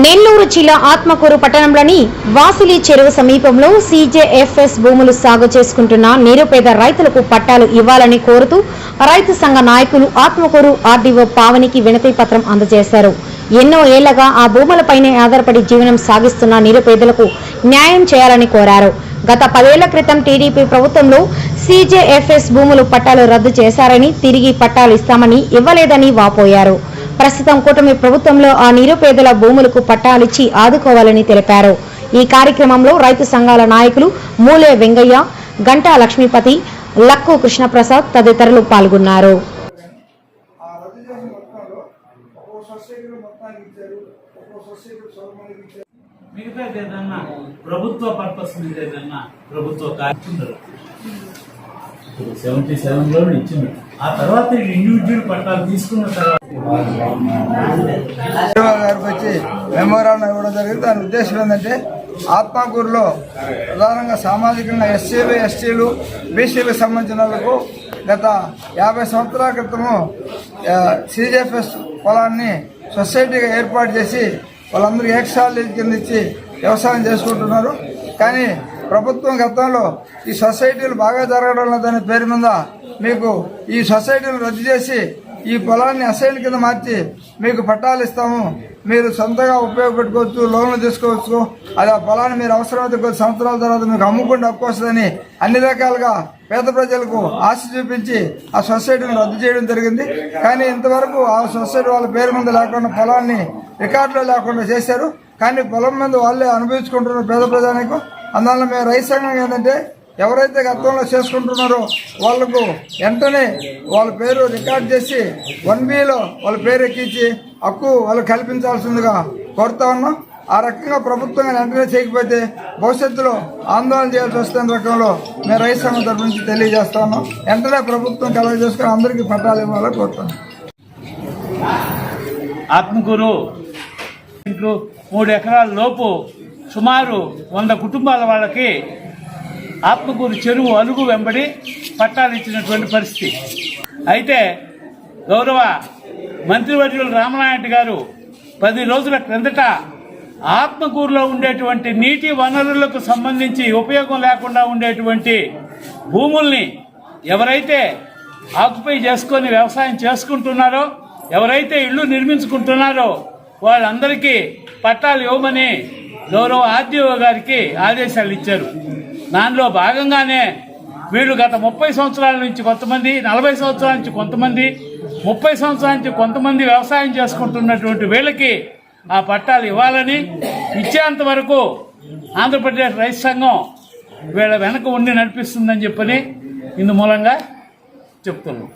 నెల్లూరు జిల్లా ఆత్మకూరు పట్టణంలోని వాసిలి చెరువు సమీపంలో సీజేఎఫ్ఎస్ భూములు సాగు చేసుకుంటున్న నిరుపేద రైతులకు పట్టాలు ఇవ్వాలని కోరుతూ రైతు సంఘ నాయకులు ఆత్మకూరు ఆర్డీఓ పావనికి వినతి పత్రం అందజేశారు. ఎన్నో ఏళ్ళగా ఆ భూములపైనే ఆధారపడి జీవనం సాగిస్తున్న నిరుపేదలకు న్యాయం చేయాలని కోరారు. గత పదేళ్ళ క్రితం టీడీపీ ప్రభుత్వంలో సీజేఎఫ్ఎస్ భూములు పట్టాలు రద్దు చేశారని తిరిగి పట్టాలు ఇస్తామని ఇవ్వలేదని వాపోయారు. ప్రస్తుతం కూటమి ప్రభుత్వంలో ఆ నిరుపేదల భూములకు పట్టాలిచ్చి ఆదుకోవాలని తెలిపారు. ఈ కార్యక్రమంలో రైతు సంఘాల నాయకులు మూలే వెంగయ్య గంటా లక్ష్మీపతి లక్కు కృష్ణప్రసాద్ తదితరులు పాల్గొన్నారు. మిగతా ఏదన్నా ప్రభుత్వ పర్పస్ మీద ఏదన్నా ప్రభుత్వ కార్యక్రమం సెవెంటీ సెవెన్లో ఇచ్చింది. ఆ తర్వాత ఇండివిజువల్ పట్టాలు తీసుకున్న తర్వాత గారికి వచ్చి మెమోరాండం ఇవ్వడం జరిగింది. దాని ఉద్దేశం ఏంటంటే ఆత్మకూరులో ప్రధానంగా సామాజికంగా ఎస్సీలు ఎస్టీలు బీసీలకు సంబంధించిన వాళ్ళకు గత యాభై సంవత్సరాల క్రితము సిజిఎఫ్ఎస్ పొలాన్ని సొసైటీగా ఏర్పాటు చేసి వాళ్ళందరూ ఏకశాల కింద ఇచ్చి వ్యవసాయం చేసుకుంటున్నారు. కానీ ప్రభుత్వం గతంలో ఈ సొసైటీలు బాగా జరగడం లేదనే పేరు మీద మీకు ఈ సొసైటీలు రద్దు చేసి ఈ పొలాన్ని అసైన్ కింద మార్చి మీకు పట్టాలు ఇస్తాము. మీరు సొంతగా ఉపయోగపెట్టుకోవచ్చు లోన్లు తీసుకోవచ్చు. అది ఆ పొలాన్ని మీరు అవసరమైతే కొద్ది సంవత్సరాల తర్వాత మీకు అమ్ముకుంటే హక్కు వస్తుందని అన్ని రకాలుగా పేద ప్రజలకు ఆశ చూపించి ఆ సొసైటీని రద్దు చేయడం జరిగింది. కానీ ఇంతవరకు ఆ సొసైటీ వాళ్ళ పేరు మీద లేకుండా పొలాన్ని రికార్డులో లేకుండా చేశారు. కానీ పొలం మీద వాళ్ళే అనుభవించుకుంటున్న పేద ప్రజానికి. అందువల్ల మేము రైతు సంఘం ఏంటంటే ఎవరైతే గతంలో చేసుకుంటున్నారో వాళ్ళకు వెంటనే వాళ్ళ పేరు రికార్డ్ చేసి వన్ బిలో వాళ్ళ పేరు ఎక్కించి హక్కు వాళ్ళు కల్పించాల్సిందిగా కోరుతా ఉన్నాం. ఆ రకంగా ప్రభుత్వం వెంటనే చేయకపోతే భవిష్యత్తులో ఆందోళన చేయాల్సి వస్తున్న రకంలో మేము రైతు సంఘం తరపు నుంచి తెలియజేస్తా ఉన్నాం. వెంటనే ప్రభుత్వం కలవ చేసుకుని అందరికీ పట్టాలు ఇవ్వాలని కోరుతాను ఆత్మకూరు ఇంట్లో మూడు ఎకరాల లోపు సుమారు వంద కుటుంబాల వాళ్ళకి ఆత్మకూరు చెరువు అలుగు వెంబడి పట్టాలు ఇచ్చినటువంటి పరిస్థితి. అయితే గౌరవ మంత్రివర్యులు రామనాయుడు గారు పది రోజుల క్రిందట ఆత్మకూరులో ఉండేటువంటి నీటి వనరులకు సంబంధించి ఉపయోగం లేకుండా ఉండేటువంటి భూముల్ని ఎవరైతే ఆక్యుపై చేసుకొని వ్యవసాయం చేసుకుంటున్నారో ఎవరైతే ఇళ్ళు నిర్మించుకుంటున్నారో వాళ్ళందరికీ పట్టాలు ఇవ్వమని గౌరవ ఆర్డీఓ గారికి ఆదేశాలు ఇచ్చారు. దానిలో భాగంగానే వీళ్ళు గత ముప్పై సంవత్సరాల నుంచి కొంతమంది నలభై సంవత్సరాల నుంచి కొంతమంది ముప్పై సంవత్సరాల నుంచి కొంతమంది వ్యవసాయం చేసుకుంటున్నటువంటి వీళ్ళకి ఆ పట్టాలు ఇవ్వాలని ఇచ్చేంత వరకు ఆంధ్రప్రదేశ్ రైతు సంఘం వీళ్ళ వెనక ఉండి నడిపిస్తుందని చెప్పని ఇందు మూలంగా చెప్తున్నాం.